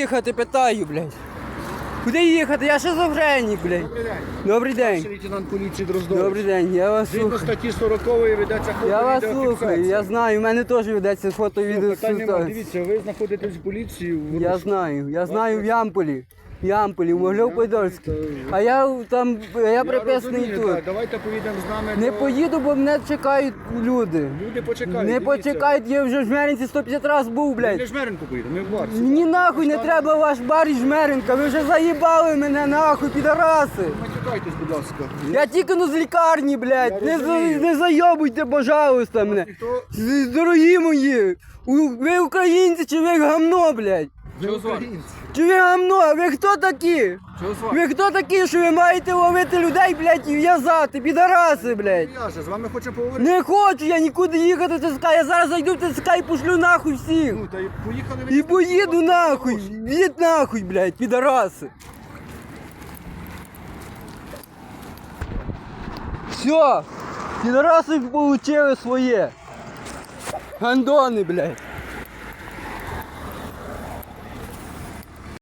їхати, питаю, блядь. Куди їхати? Я шизофренік, блядь. Добрий день. Добрий день. лейтенант поліції Дроздович. Добрий день, я вас Згідно слухаю. статті 40 ведеться фото Я вас слухаю, я знаю, в мене теж ведеться фото відео. Питання, Дивіться, ви знаходитесь в поліції. в Я знаю, я знаю в Ямполі. Ямполі, в Могилів-Подольській. А я там, я Я приписаний розумію, тут. так, Давайте поїдемо з нами. Не до- поїду, бо мене чекають люди. Люди почекають. Не дивіться. почекають, я вже в Жмеринці 150 разів був, Ми блядь. не жмеренку поїдемо, ми в Барсі. Мені нахуй не треба ваш бар і Жмеринка, ви вже заїбали мене нахуй, підараси. Матюкайтесь, будь ласка. Я тільки ну з лікарні, блядь. Не, за- розумію. не зайобуйте, пожалуйста, мене. Ніхто З- Дорогі мої, у- ви українці чи ви гамно, блядь? Не українці. Чи ви гамно? Ви хто такі? Ви хто такі, що ви маєте ловити людей, блядь, і в'язати, підараси, блядь? Я же з вами хочу поговорити. Не хочу я нікуди їхати в ТСК, я зараз зайду в ТСК і пошлю нахуй всіх. Ну, та й поїхали ви. І поїду нахуй, їдь нахуй, блядь, підараси. Все, підараси получили своє. Гандони, блядь.